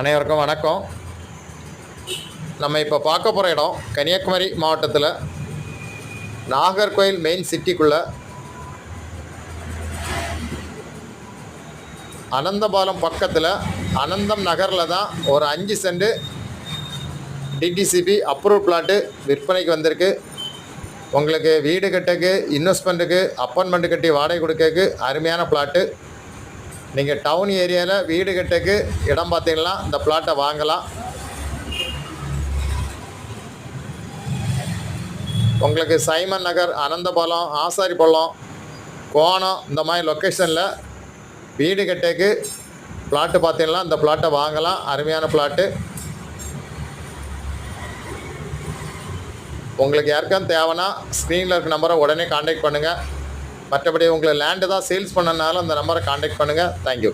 அனைவருக்கும் வணக்கம். நம்ம இப்போ பார்க்க போகிற இடம் கன்னியாகுமரி மாவட்டத்தில் நாகர்கோயில் மெயின் சிட்டிக்குள்ளே அனந்தபாலம் பக்கத்தில் அனந்தம் நகரில் தான் ஒரு அஞ்சு சென்ட் டிடிசிபி அப்ரூவ் பிளாட்டு விற்பனைக்கு வந்திருக்கு. உங்களுக்கு வீடு கட்டக்கு இன்வெஸ்ட்மெண்ட்டுக்கு அப்பார்ட்மெண்ட்டு கட்டி வாடகை கொடுக்கக்கு அருமையான பிளாட்டு நீங்கள் டவுன் ஏரியாவில் வீடு கட்டக்கு இடம் பார்த்தீங்கன்னா இந்த பிளாட்டை வாங்கலாம். உங்களுக்கு சைமன் நகர் அனந்தபாலம் ஆசாரிப்பள்ளம் கோணம் இந்த மாதிரி லொக்கேஷனில் வீடு கட்டக்கு பிளாட்டு பார்த்தீங்கன்னா இந்த பிளாட்டை வாங்கலாம். அருமையான பிளாட்டு உங்களுக்கு யாருக்கும் தேவைன்னா ஸ்க்ரீனில் இருக்க நம்பரை உடனே காண்டாக்ட் பண்ணுங்கள் மற்றபடி உங்களை லேண்டு தான் சேல்ஸ் பண்ணனாலும் அந்த நம்பரை காண்டாக்ட் பண்ணுங்கள் தேங்க்யூ